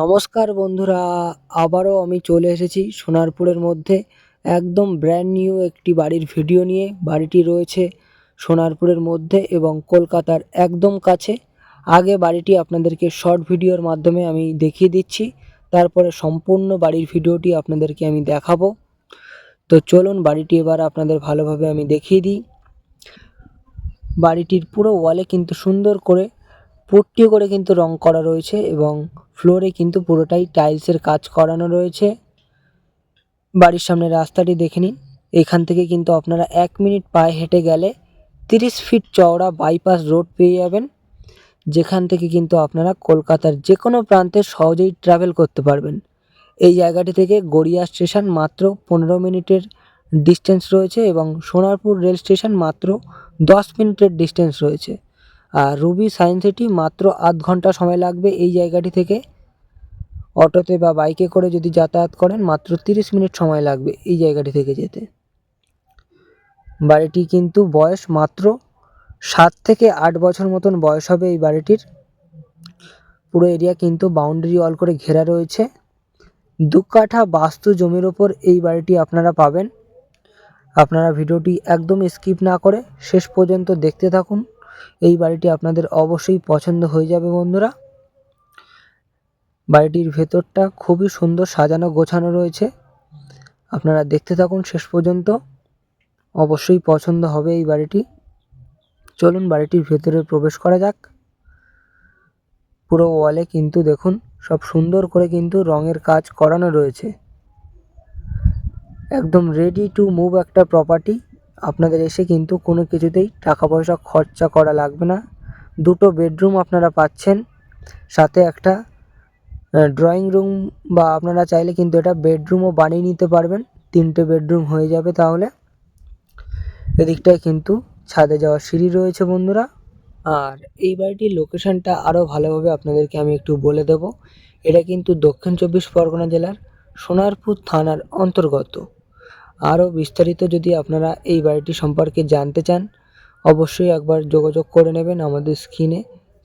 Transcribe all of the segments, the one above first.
নমস্কার বন্ধুরা, আবারও আমি চলে এসেছি সোনারপুরের মধ্যে একদম ব্র্যান্ড নিউ একটি বাড়ির ভিডিও নিয়ে। বাড়িটি রয়েছে সোনারপুরের মধ্যে এবং কলকাতার একদম কাছে। আগে বাড়িটি আপনাদেরকে শর্ট ভিডিওর মাধ্যমে আমি দেখিয়ে দিচ্ছি, তারপরে সম্পূর্ণ বাড়ির ভিডিওটি আপনাদেরকে আমি দেখাবো। তো চলুন বাড়িটি এবার আপনাদের ভালোভাবে আমি দেখিয়ে দিই। বাড়িটির পুরো ওয়ালে কিন্তু সুন্দর করে পুট্টি করে কিন্তু রং করা রয়েছে এবং ফ্লোরে কিন্তু পুরোটাই টাইলসের কাজ করানো রয়েছে। বাড়ির সামনে রাস্তাটি দেখে নিন। এখান থেকে কিন্তু আপনারা এক মিনিট পায়ে হেঁটে গেলে তিরিশ ফিট চওড়া বাইপাস রোড পেয়ে যাবেন, যেখান থেকে কিন্তু আপনারা কলকাতার যে কোনো প্রান্তে সহজেই ট্রাভেল করতে পারবেন। এই জায়গাটি থেকে গড়িয়া স্টেশন মাত্র পনেরো মিনিটের ডিস্টেন্স রয়েছে এবং সোনারপুর রেল স্টেশন মাত্র দশ মিনিটের ডিস্টেন্স রয়েছে। আর রুবি সায়েন্স সিটি মাত্র আধ ঘণ্টা সময় লাগবে এই জায়গাটি থেকে। অটোতে বা বাইকে করে যদি যাতায়াত করেন, মাত্র তিরিশ মিনিট সময় লাগবে এই জায়গাটি থেকে যেতে। বাড়িটি কিন্তু বয়স মাত্র সাত থেকে আট বছর মতন বয়স হবে এই বাড়িটির। পুরো এরিয়া কিন্তু বাউন্ডারি ওয়াল করে ঘেরা রয়েছে। দু কাঠা বাস্তু জমির ওপর এই বাড়িটি আপনারা পাবেন। আপনারা ভিডিওটি একদম স্কিপ না করে শেষ পর্যন্ত দেখতে থাকুন। এই বাড়িটি আপনাদের অবশ্যই পছন্দ হয়ে যাবে, বন্ধুরা। বাড়িটির ভেতরটা খুবই সুন্দর সাজানো গোছানো রয়েছে। আপনারা দেখতে থাকুন শেষ পর্যন্ত। অবশ্যই পছন্দ হবে এই বাড়িটি। চলুন বাড়িটির ভেতরে প্রবেশ করা যাক। পুরো ওয়ালে কিন্তু দেখুন, সব সুন্দর করে কিন্তু রঙের কাজ করানো রয়েছে। একদম রেডি টু মুভ একটা প্রপার্টি আপনাদের এসে কিন্তু কোনো কিছুতেই টাকা পয়সা খরচা করা লাগবে না। দুটো বেডরুম আপনারা পাচ্ছেন, সাথে একটা ড্রয়িং রুম বা আপনারা চাইলে কিন্তু এটা বেডরুমও বানিয়ে নিতে পারবেন। তিনটে বেডরুম হয়ে যাবে তাহলে। এদিকটায় কিন্তু ছাদে যাওয়ার সিঁড়ি রয়েছে বন্ধুরা। আর এই বাড়িটির লোকেশনটা আরও ভালোভাবে আপনাদেরকে আমি একটু বলে দেব। এটা কিন্তু দক্ষিণ চব্বিশ পরগনা জেলার সোনারপুর থানার অন্তর্গত। আরও বিস্তারিত যদি আপনারা এই বাড়িটি সম্পর্কে জানতে চান, অবশ্যই একবার যোগাযোগ করে নেবেন আমাদের স্ক্রিনে।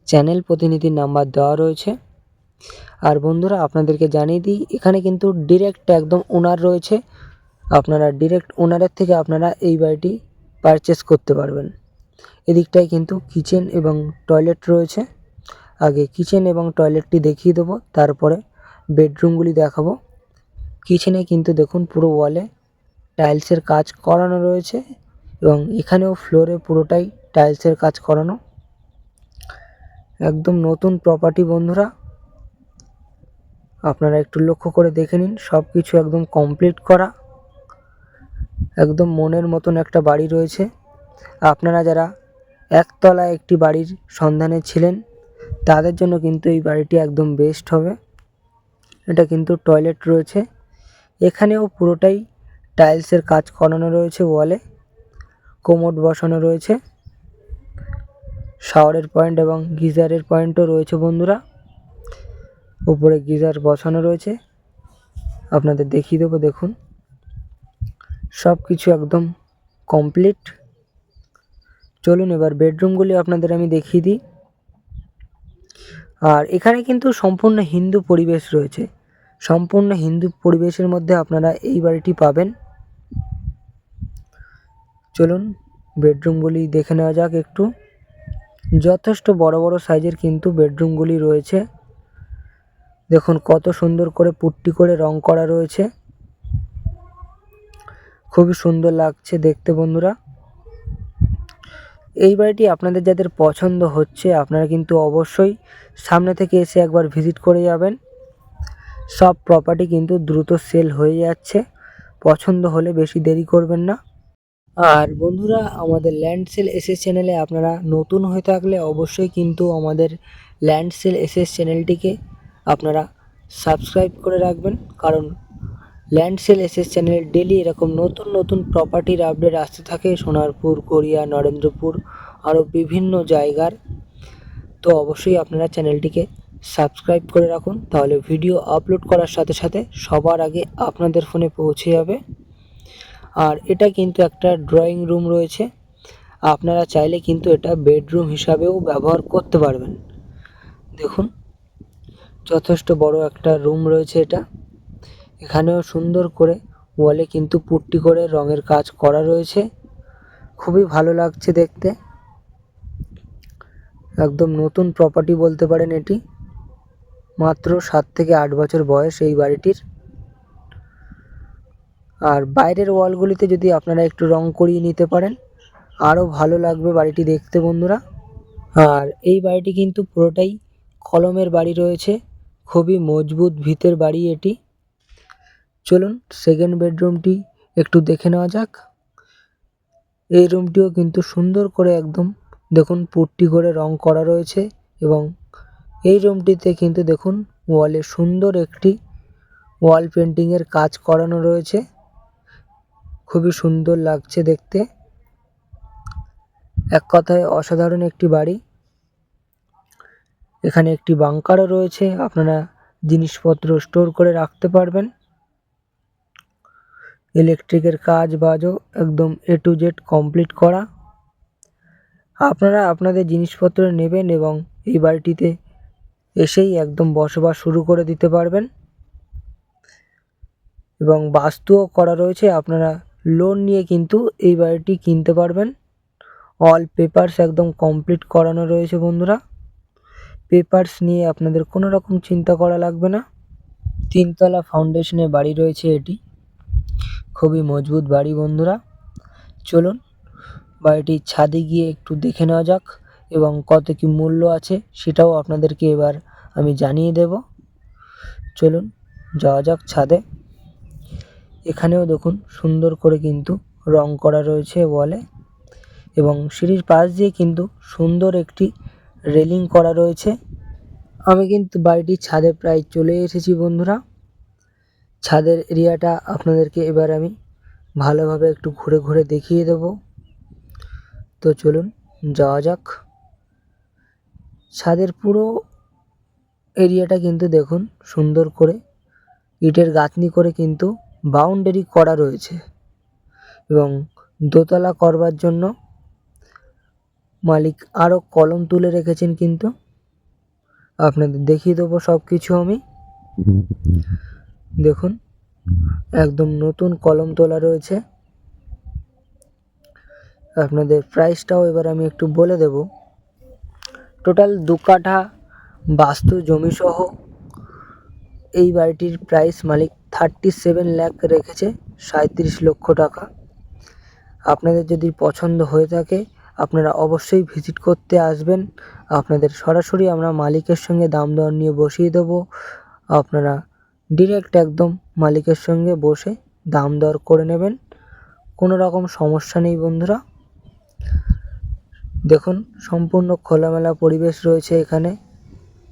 চ্যানেল প্রতিনিধির নাম্বার দেওয়া রয়েছে। আর বন্ধুরা, আপনাদেরকে জানিয়ে দিই, এখানে কিন্তু ডিরেক্ট একদম ওনার রয়েছে। আপনারা ডিরেক্ট ওনারের থেকে আপনারা এই বাড়িটি পারচেস করতে পারবেন। এদিকটায় কিন্তু কিচেন এবং টয়লেট রয়েছে। আগে কিচেন এবং টয়লেটটি দেখিয়ে দেবো, তারপরে বেডরুমগুলি দেখাবো। কিচেনে কিন্তু দেখুন পুরো ওয়ালে টাইলসের কাজ করানো রয়েছে এবং এখানেও ফ্লোরে পুরোটাই টাইলসের কাজ করানো। একদম নতুন প্রপার্টি বন্ধুরা, আপনারা একটু লক্ষ্য করে দেখে নিন সব কিছু একদম কমপ্লিট করা। একদম মনের মতন একটা বাড়ি রয়েছে। আপনারা যারা একতলা একটি বাড়ির সন্ধানে ছিলেন, তাদের জন্য কিন্তু এই বাড়িটি একদম বেস্ট হবে। এটা কিন্তু টয়লেট রয়েছে। এখানেও পুরোটাই টাইলসের কাজ করানো রয়েছে ওয়ালে কোমোড বসানো রয়েছে, শাওয়ারের পয়েন্ট এবং গিজারের পয়েন্টও রয়েছে বন্ধুরা। উপরে গিজার বসানো রয়েছে, আপনাদের দেখিয়ে দেবো, দেখুন। সব কিছু একদম কমপ্লিট। চলুন এবার বেডরুমগুলি আপনাদের আমি দেখিয়ে দিই। আর এখানে কিন্তু সম্পূর্ণ হিন্দু পরিবেশ রয়েছে। সম্পূর্ণ হিন্দু পরিবেশের মধ্যে আপনারা এই বাড়িটি পাবেন। চলুন বেডরুমগুলি দেখে নেওয়া যাক একটু। যথেষ্ট বড় বড় সাইজের কিন্তু বেডরুমগুলি রয়েছে। দেখুন কত সুন্দর করে পুট্টি করে রং করা রয়েছে। খুবই সুন্দর লাগছে দেখতে বন্ধুরা। এই বাড়িটি আপনাদের যাদের পছন্দ হচ্ছে আপনারা কিন্তু অবশ্যই সামনে থেকে এসে একবার ভিজিট করে যাবেন। সব প্রপার্টি কিন্তু দ্রুত সেল হয়ে যাচ্ছে। পছন্দ হলে বেশি দেরি করবেন না। আর বন্ধুরা, আমাদের ল্যান্ড সেল এসএস চ্যানেলে আপনারা নতুন হয়ে থাকলে অবশ্যই কিন্তু আমাদের ল্যান্ড সেল এসএস চ্যানেলটিকে আপনারা সাবস্ক্রাইব করে রাখবেন। কারণ ল্যান্ড সেল এসএস চ্যানেলে ডেলি এরকম নতুন নতুন প্রপার্টির আপডেট আসতে থাকে। সোনারপুর গড়িয়া নরেন্দ্রপুর আরও বিভিন্ন জায়গার। তো অবশ্যই আপনারা চ্যানেলটিকে সাবস্ক্রাইব করে রাখুন। তাহলে ভিডিও আপলোড করার সাথে সাথে সবার আগে আপনাদের ফোনে পৌঁছে যাবে। আর এটা কিন্তু একটা ড্রয়িং রুম রয়েছে। আপনারা চাইলে কিন্তু এটা বেডরুম হিসাবেও ব্যবহার করতে পারবেন। দেখুন, যথেষ্ট বড় একটা রুম রয়েছে এটা। এখানেও সুন্দর করে ওয়ালে কিন্তু পুট্টি করে রঙের কাজ করা রয়েছে। খুবই ভালো লাগছে দেখতে। একদম নতুন প্রপার্টি বলতে পারেন এটি। মাত্র সাত থেকে আট বছর বয়স এই বাড়িটির। আর বাইরের ওয়ালগুলিতে যদি আপনারা একটু রং করিয়ে নিতে পারেন, আরও ভালো লাগবে বাড়িটি দেখতে বন্ধুরা। আর এই বাড়িটি কিন্তু পুরোটাই কলমের বাড়ি রয়েছে, খুবই মজবুত ভিতের বাড়ি এটি। চলুন সেকেন্ড বেডরুমটি একটু দেখে নেওয়া যাক। এই রুমটিও কিন্তু সুন্দর করে একদম দেখুন পুট্টি করে রং করা রয়েছে এবং এই রুমটিতে কিন্তু দেখুন ওয়ালে সুন্দর একটি ওয়াল পেন্টিংয়ের কাজ করানো রয়েছে। খুবই সুন্দর লাগছে দেখতে। এক কথায় অসাধারণ একটি বাড়ি। এখানে একটি বাংকারও রয়েছে, আপনারা জিনিসপত্র স্টোর করে রাখতে পারবেন। ইলেকট্রিকের কাজ বাজও একদম এ টু জেড কমপ্লিট করা। আপনারা আপনাদের জিনিসপত্র নেবেন এবং এই বাড়িটিতে এসেই একদম বসবাস শুরু করে দিতে পারবেন। এবং বাস্তুও করা রয়েছে, আপনারা লোন নিয়ে কিন্তু এই বাড়িটি কিনতে পারবেন। অল পেপারস একদম কমপ্লিট করানো রয়েছে বন্ধুরা। পেপারস নিয়ে আপনাদের কোনো রকম চিন্তা করা লাগবে না। তিনতলা ফাউন্ডেশনের বাড়ি রয়েছে এটি। খুবই মজবুত বাড়ি বন্ধুরা। চলুন, বাড়িটির ছাদে গিয়ে একটু দেখে নেওয়া যাক এবং কত কি মূল্য আছে সেটাও আপনাদেরকে এবার আমি জানিয়ে দেব। চলুন, যাওয়া যাক ছাদে। এখানেও দেখুন সুন্দর করে কিন্তু রং করা রয়েছে ওয়ালে। এবং সিঁড়ির পাশ দিয়ে কিন্তু সুন্দর একটি রেলিং করা রয়েছে। আমি কিন্তু বাড়িটির ছাদে প্রায় চলে এসেছি বন্ধুরা। ছাদের এরিয়াটা আপনাদেরকে এবার আমি ভালোভাবে একটু ঘুরে ঘুরে দেখিয়ে দেব। তো চলুন যাওয়া যাক। ছাদের পুরো এরিয়াটা কিন্তু দেখুন সুন্দর করে ইটের গাঁথনি করে কিন্তু বাউন্ডারি করা রয়েছে এবং দোতলা করবার জন্য মালিক আরও কলম তুলে রেখেছেন কিন্তু। আপনাদের দেখিয়ে দেবো সব কিছু আমি। দেখুন, একদম নতুন কলম তোলা রয়েছে। আপনাদের প্রাইসটাও এবার আমি একটু বলে দেব। টোটাল দু কাঠা বাস্তু জমিসহ এই বাড়িটির প্রাইস মালিক থার্টি সেভেন ল্যাক রেখেছে সাঁত্রিশ লক্ষ টাকা। আপনাদের যদি পছন্দ হয়ে থাকে, আপনারা অবশ্যই ভিজিট করতে আসবেন। আপনাদের সরাসরি আমরা মালিকের সঙ্গে দাম দর নিয়ে বসিয়ে দেবো। আপনারা ডিরেক্ট একদম মালিকের সঙ্গে বসে দাম দর করে নেবেন। কোনো রকম সমস্যা নেই বন্ধুরা। দেখুন, সম্পূর্ণ খোলামেলা পরিবেশ রয়েছে এখানে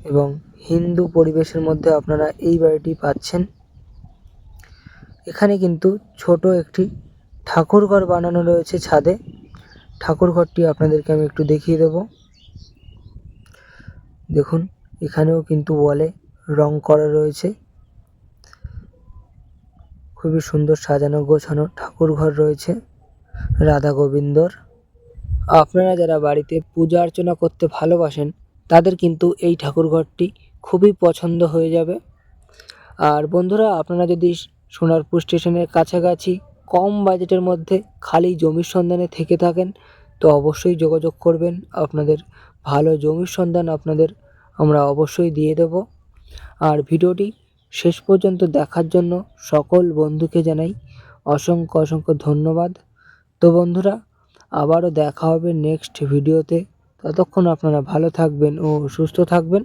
এবং হিন্দু পরিবেশের মধ্যে আপনারা এই বাড়িটি পাচ্ছেন। এখানে কিন্তু ছোট একটি ঠাকুরঘর বানানো রয়েছে ছাদে। ঠাকুরঘরটি আপনাদেরকে আমি একটু দেখিয়ে দেব। দেখুন, এখানেও কিন্তু ওয়ালে রং করা রয়েছে। খুবই সুন্দর সাজানো গোছানো ঠাকুর ঘর রয়েছে। রাধা গোবিন্দর। আপনারা যারা বাড়িতে পূজা অর্চনা করতে ভালোবাসেন, তাদের কিন্তু এই ঠাকুর ঘরটি খুবই পছন্দ হয়ে যাবে। আর বন্ধুরা, আপনারা যদি সোনারপুর স্টেশনের কাছাকাছি কম বাজেটের মধ্যে খালি জমির সন্ধানে থেকে থাকেন, তো অবশ্যই যোগাযোগ করবেন। আপনাদের ভালো জমির সন্ধান আপনাদের আমরা অবশ্যই দিয়ে দেব। আর ভিডিওটি শেষ পর্যন্ত দেখার জন্য সকল বন্ধুকে জানাই অসংখ্য অসংখ্য ধন্যবাদ। তো বন্ধুরা, আবারও দেখা হবে নেক্সট ভিডিওতে। ততক্ষণ আপনারা ভালো থাকবেন ও সুস্থ থাকবেন।